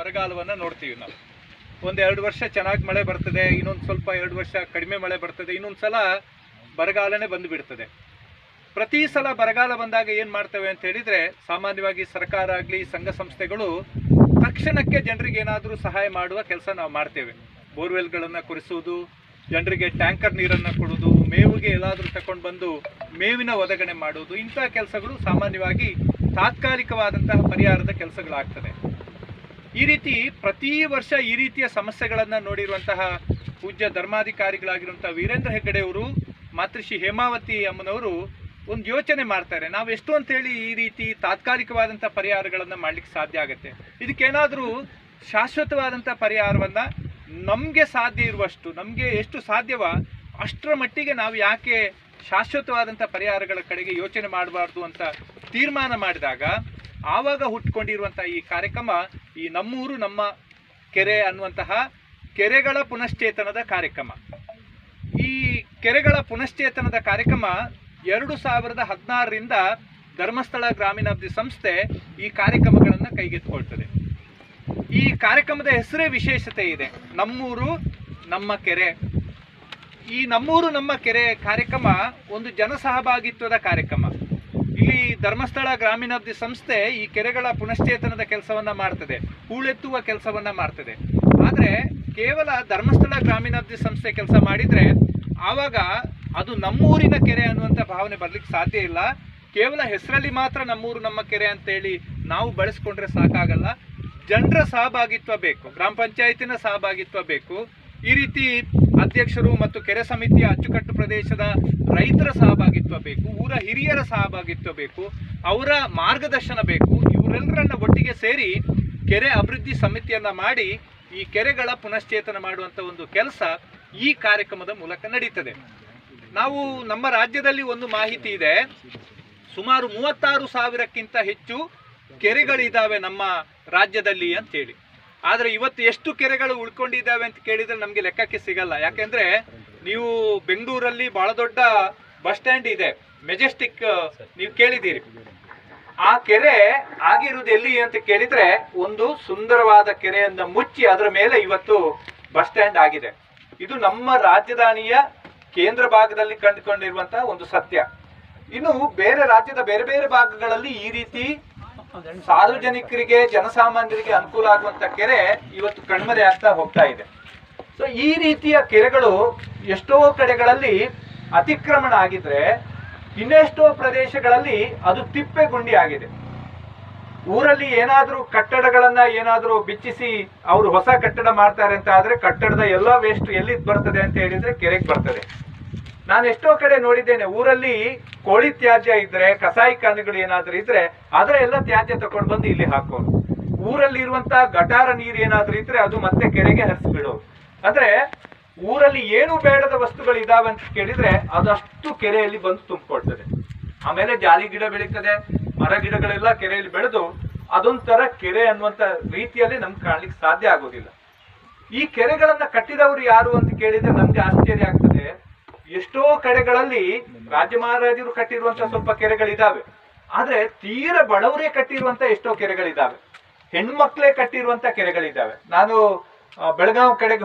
ಬರಗಾಲವನ್ನ ನೋಡ್ತೀವಿ ನಾವು. ಒಂದ್ ಎರಡು ವರ್ಷ ಚೆನ್ನಾಗಿ ಮಳೆ ಬರ್ತದೆ, ಇನ್ನೊಂದು ಸ್ವಲ್ಪ ಎರಡು ವರ್ಷ ಕಡಿಮೆ ಮಳೆ ಬರ್ತದೆ, ಇನ್ನೊಂದು ಸಲ ಬರಗಾಲನೇ ಬಂದು ಬಿಡ್ತದೆ ಪ್ರತಿ ಸಲ ಬರಗಾಲ ಬಂದಾಗ ಏನು ಮಾಡ್ತೇವೆ ಅಂತ ಹೇಳಿದ್ರೆ, ಸಾಮಾನ್ಯವಾಗಿ ಸರ್ಕಾರ ಆಗಲಿ, ಸಂಘ ಸಂಸ್ಥೆಗಳು ತಕ್ಷಣಕ್ಕೆ ಜನರಿಗೆ ಏನಾದರೂ ಸಹಾಯ ಮಾಡುವ ಕೆಲಸ ನಾವು ಮಾಡ್ತೇವೆ. ಬೋರ್ವೆಲ್ಗಳನ್ನು ಕೊರೆಸುವುದು, ಜನರಿಗೆ ಟ್ಯಾಂಕರ್ ನೀರನ್ನು ಕೊಡುವುದು, ಮೇವಿಗೆ ಎಲ್ಲಾದರೂ ತಕೊಂಡು ಬಂದು ಮೇವಿನ ಒದಗಣೆ ಮಾಡುವುದು, ಇಂಥ ಕೆಲಸಗಳು ಸಾಮಾನ್ಯವಾಗಿ ತಾತ್ಕಾಲಿಕವಾದಂತಹ ಪರಿಹಾರದ ಕೆಲಸಗಳಾಗ್ತದೆ. ಈ ರೀತಿ ಪ್ರತಿ ವರ್ಷ ಈ ರೀತಿಯ ಸಮಸ್ಯೆಗಳನ್ನು ನೋಡಿರುವಂತಹ ಪೂಜ್ಯ ಧರ್ಮಾಧಿಕಾರಿಗಳಾಗಿರುವಂತಹ ವೀರೇಂದ್ರ ಹೆಗ್ಗಡೆಯವರು ಮಾತೃಶ್ರೀ ಹೇಮಾವತಿ ಅಮ್ಮನವರು ಒಂದು ಯೋಚನೆ ಮಾಡ್ತಾರೆ. ನಾವು ಎಷ್ಟು ಅಂತೇಳಿ ಈ ರೀತಿ ತಾತ್ಕಾಲಿಕವಾದಂಥ ಪರಿಹಾರಗಳನ್ನು ಮಾಡ್ಲಿಕ್ಕೆ ಸಾಧ್ಯ ಆಗುತ್ತೆ. ಇದಕ್ಕೇನಾದರೂ ಶಾಶ್ವತವಾದಂಥ ಪರಿಹಾರವನ್ನು ನಮಗೆ ಸಾಧ್ಯ ಇರುವಷ್ಟು, ನಮಗೆ ಎಷ್ಟು ಸಾಧ್ಯವ ಅಷ್ಟರ ಮಟ್ಟಿಗೆ ನಾವು ಯಾಕೆ ಶಾಶ್ವತವಾದಂಥ ಪರಿಹಾರಗಳ ಕಡೆಗೆ ಯೋಚನೆ ಮಾಡಬಾರ್ದು ಅಂತ ತೀರ್ಮಾನ ಮಾಡಿದಾಗ, ಆವಾಗ ಹುಟ್ಕೊಂಡಿರುವಂಥ ಈ ಕಾರ್ಯಕ್ರಮ ಈ ನಮ್ಮೂರು, ನಮ್ಮ ಕೆರೆ ಅನ್ನುವಂತಹ ಕೆರೆಗಳ ಪುನಶ್ಚೇತನದ ಕಾರ್ಯಕ್ರಮ. ಈ ಕೆರೆಗಳ ಪುನಶ್ಚೇತನದ ಕಾರ್ಯಕ್ರಮ ಎರಡು ಸಾವಿರದ ಹದಿನಾರರಿಂದ ಧರ್ಮಸ್ಥಳ ಗ್ರಾಮೀಣಾಭಿವೃದ್ಧಿ ಸಂಸ್ಥೆ ಈ ಕಾರ್ಯಕ್ರಮಗಳನ್ನು ಕೈಗೆತ್ತಿಕೊಳ್ತದೆ. ಈ ಕಾರ್ಯಕ್ರಮದ ಹೆಸರೇ ವಿಶೇಷತೆ ಇದೆ. ನಮ್ಮೂರು, ನಮ್ಮ ಕೆರೆ. ಈ ನಮ್ಮೂರು, ನಮ್ಮ ಕೆರೆ ಕಾರ್ಯಕ್ರಮ ಒಂದು ಜನಸಹಭಾಗಿತ್ವದ ಕಾರ್ಯಕ್ರಮ. ಧರ್ಮಸ್ಥಳ ಗ್ರಾಮೀಣಾಭಿವೃದ್ಧಿ ಸಂಸ್ಥೆ ಈ ಕೆರೆಗಳ ಪುನಶ್ಚೇತನದ ಕೆಲಸವನ್ನ ಮಾಡ್ತದೆ, ಹೂಳೆತ್ತುವ ಕೆಲಸವನ್ನ ಮಾಡ್ತದೆ. ಆದರೆ ಕೇವಲ ಧರ್ಮಸ್ಥಳ ಗ್ರಾಮೀಣಾಭಿವೃದ್ಧಿ ಸಂಸ್ಥೆ ಕೆಲಸ ಮಾಡಿದ್ರೆ ಆವಾಗ ಅದು ನಮ್ಮೂರಿನ ಕೆರೆ ಅನ್ನುವಂಥ ಭಾವನೆ ಬರ್ಲಿಕ್ಕೆ ಸಾಧ್ಯ ಇಲ್ಲ. ಕೇವಲ ಹೆಸರಲ್ಲಿ ಮಾತ್ರ ನಮ್ಮೂರು ನಮ್ಮ ಕೆರೆ ಅಂತೇಳಿ ನಾವು ಬಳಸ್ಕೊಂಡ್ರೆ ಸಾಕಾಗಲ್ಲ. ಜನರ ಸಹಭಾಗಿತ್ವ ಬೇಕು, ಗ್ರಾಮ ಪಂಚಾಯತಿನ ಸಹಭಾಗಿತ್ವ ಬೇಕು. ಈ ರೀತಿ ಅಧ್ಯಕ್ಷರು ಮತ್ತು ಕೆರೆ ಸಮಿತಿಯ ಅಚ್ಚುಕಟ್ಟು ಪ್ರದೇಶದ ರೈತರ ಸಹಭಾಗಿತ್ವ ಬೇಕು, ಊರ ಹಿರಿಯರ ಸಹಭಾಗಿತ್ವ ಬೇಕು, ಅವರ ಮಾರ್ಗದರ್ಶನ ಬೇಕು, ಇವರೆಲ್ಲರನ್ನ ಒಟ್ಟಿಗೆ ಸೇರಿ ಕೆರೆ ಅಭಿವೃದ್ಧಿ ಸಮಿತಿಯನ್ನ ಮಾಡಿ ಈ ಕೆರೆಗಳ ಪುನಶ್ಚೇತನ ಮಾಡುವಂತ ಒಂದು ಕೆಲಸ ಈ ಕಾರ್ಯಕ್ರಮದ ಮೂಲಕ ನಡೀತದೆ. ನಾವು ನಮ್ಮ ರಾಜ್ಯದಲ್ಲಿ ಒಂದು ಮಾಹಿತಿ ಇದೆ. ಸುಮಾರು ಮೂವತ್ತಾರು ಸಾವಿರಕ್ಕಿಂತ ಹೆಚ್ಚು ಕೆರೆಗಳಿದ್ದಾವೆ ನಮ್ಮ ರಾಜ್ಯದಲ್ಲಿ ಅಂತೇಳಿ. ಆದರೆ ಇವತ್ತು ಎಷ್ಟು ಕೆರೆಗಳು ಉಳ್ಕೊಂಡಿದ್ದಾವೆ ಅಂತ ಕೇಳಿದ್ರೆ ನಮಗೆ ಲೆಕ್ಕಕ್ಕೆ ಸಿಗಲ್ಲ. ಯಾಕೆಂದ್ರೆ ನೀವು ಬೆಂಗಳೂರಲ್ಲಿ ಬಹಳ ದೊಡ್ಡ ಬಸ್ ಸ್ಟ್ಯಾಂಡ್ ಇದೆ. ಮೆಜೆಸ್ಟಿಕ್ ನೀವು ಕೇಳಿದ್ದೀರಿ. ಆ ಕೆರೆ ಆಗಿರುವುದು ಎಲ್ಲಿ ಅಂತ ಕೇಳಿದ್ರೆ ಒಂದು ಸುಂದರವಾದ ಕೆರೆಯನ್ನ ಮುಚ್ಚಿ ಅದರ ಮೇಲೆ ಇವತ್ತು ಬಸ್ ಸ್ಟ್ಯಾಂಡ್ ಆಗಿದೆ. ಇದು ನಮ್ಮ ರಾಜಧಾನಿಯ ಕೇಂದ್ರ ಭಾಗದಲ್ಲಿ ಕಂಡುಕೊಂಡಿರುವಂತಹ ಒಂದು ಸತ್ಯ. ಇನ್ನು ಬೇರೆ ರಾಜ್ಯದ ಬೇರೆ ಬೇರೆ ಭಾಗಗಳಲ್ಲಿ ಈ ರೀತಿ ಸಾರ್ವಜನಿಕರಿಗೆ, ಜನಸಾಮಾನ್ಯರಿಗೆ ಅನುಕೂಲ ಆಗುವಂತ ಕೆರೆ ಇವತ್ತು ಕಣ್ಮರೆ ಆಗ್ತಾ ಹೋಗ್ತಾ ಇದೆ. ಸೊ ಈ ರೀತಿಯ ಕೆರೆಗಳು ಎಷ್ಟೋ ಕಡೆಗಳಲ್ಲಿ ಅತಿಕ್ರಮಣ ಆಗಿದ್ರೆ ಇನ್ನೆಷ್ಟೋ ಪ್ರದೇಶಗಳಲ್ಲಿ ಅದು ತಿಪ್ಪೆ ಗುಂಡಿ ಆಗಿದೆ. ಊರಲ್ಲಿ ಏನಾದರೂ ಕಟ್ಟಡಗಳನ್ನ ಏನಾದರೂ ಬಿಚ್ಚಿಸಿ ಅವರು ಹೊಸ ಕಟ್ಟಡ ಮಾಡ್ತಾರೆ ಅಂತ ಆದ್ರೆ ಕಟ್ಟಡದ ಎಲ್ಲ ವೇಸ್ಟ್ ಎಲ್ಲಿದ್ ಬರ್ತದೆ ಅಂತ ಹೇಳಿದ್ರೆ ಕೆರೆಗೆ ಬರ್ತದೆ. ನಾನು ಎಷ್ಟೋ ಕಡೆ ನೋಡಿದ್ದೇನೆ, ಊರಲ್ಲಿ ಕೋಳಿ ತ್ಯಾಜ್ಯ ಇದ್ರೆ, ಕಸಾಯಿ ಖಾನೆಗಳು ಏನಾದ್ರೂ ಇದ್ರೆ ಅದರ ಎಲ್ಲ ತ್ಯಾಜ್ಯ ತಕೊಂಡು ಬಂದು ಇಲ್ಲಿ ಹಾಕೋರು. ಊರಲ್ಲಿ ಇರುವಂತ ಗಟಾರ ನೀರು ಏನಾದ್ರೂ ಇದ್ರೆ ಅದು ಮತ್ತೆ ಕೆರೆಗೆ ಹರಿಸ್ಬಿಡೋರು. ಅಂದ್ರೆ ಊರಲ್ಲಿ ಏನು ಬೇಡದ ವಸ್ತುಗಳು ಇದಾವೆ ಅಂತ ಕೇಳಿದ್ರೆ, ಅದಷ್ಟು ಕೆರೆಯಲ್ಲಿ ಬಂದು ತುಂಬಿಕೊಳ್ತದೆ. ಆಮೇಲೆ ಜಾಲಿ ಗಿಡ ಬೆಳೀತದೆ, ಮರ ಗಿಡಗಳೆಲ್ಲ ಕೆರೆಯಲ್ಲಿ ಬೆಳೆದು, ಅದೊಂಥರ ಕೆರೆ ಅನ್ನುವಂತ ರೀತಿಯಲ್ಲಿ ನಮ್ಗೆ ಕಾಣ್ಲಿಕ್ಕೆ ಸಾಧ್ಯ ಆಗೋದಿಲ್ಲ. ಈ ಕೆರೆಗಳನ್ನ ಕಟ್ಟಿದವರು ಯಾರು ಅಂತ ಕೇಳಿದ್ರೆ ನಮ್ಗೆ ಆಶ್ಚರ್ಯ ಆಗ್ತದೆ. ಎಷ್ಟೋ ಕಡೆಗಳಲ್ಲಿ ರಾಜ್ಯ ಮಹಾರಾಜರು ಕಟ್ಟಿರುವಂತ ಸ್ವಲ್ಪ ಕೆರೆಗಳಿದಾವೆ. ಆದ್ರೆ ತೀರ ಬಡವರೇ ಕಟ್ಟಿರುವಂತ ಎಷ್ಟೋ ಕೆರೆಗಳಿದಾವೆ. ಹೆಣ್ಮಕ್ಳೇ ಕಟ್ಟಿರುವಂತ ಕೆರೆಗಳಿದಾವೆ. ನಾನು ಬೆಳಗಾವ್ ಕಡೆಗೆ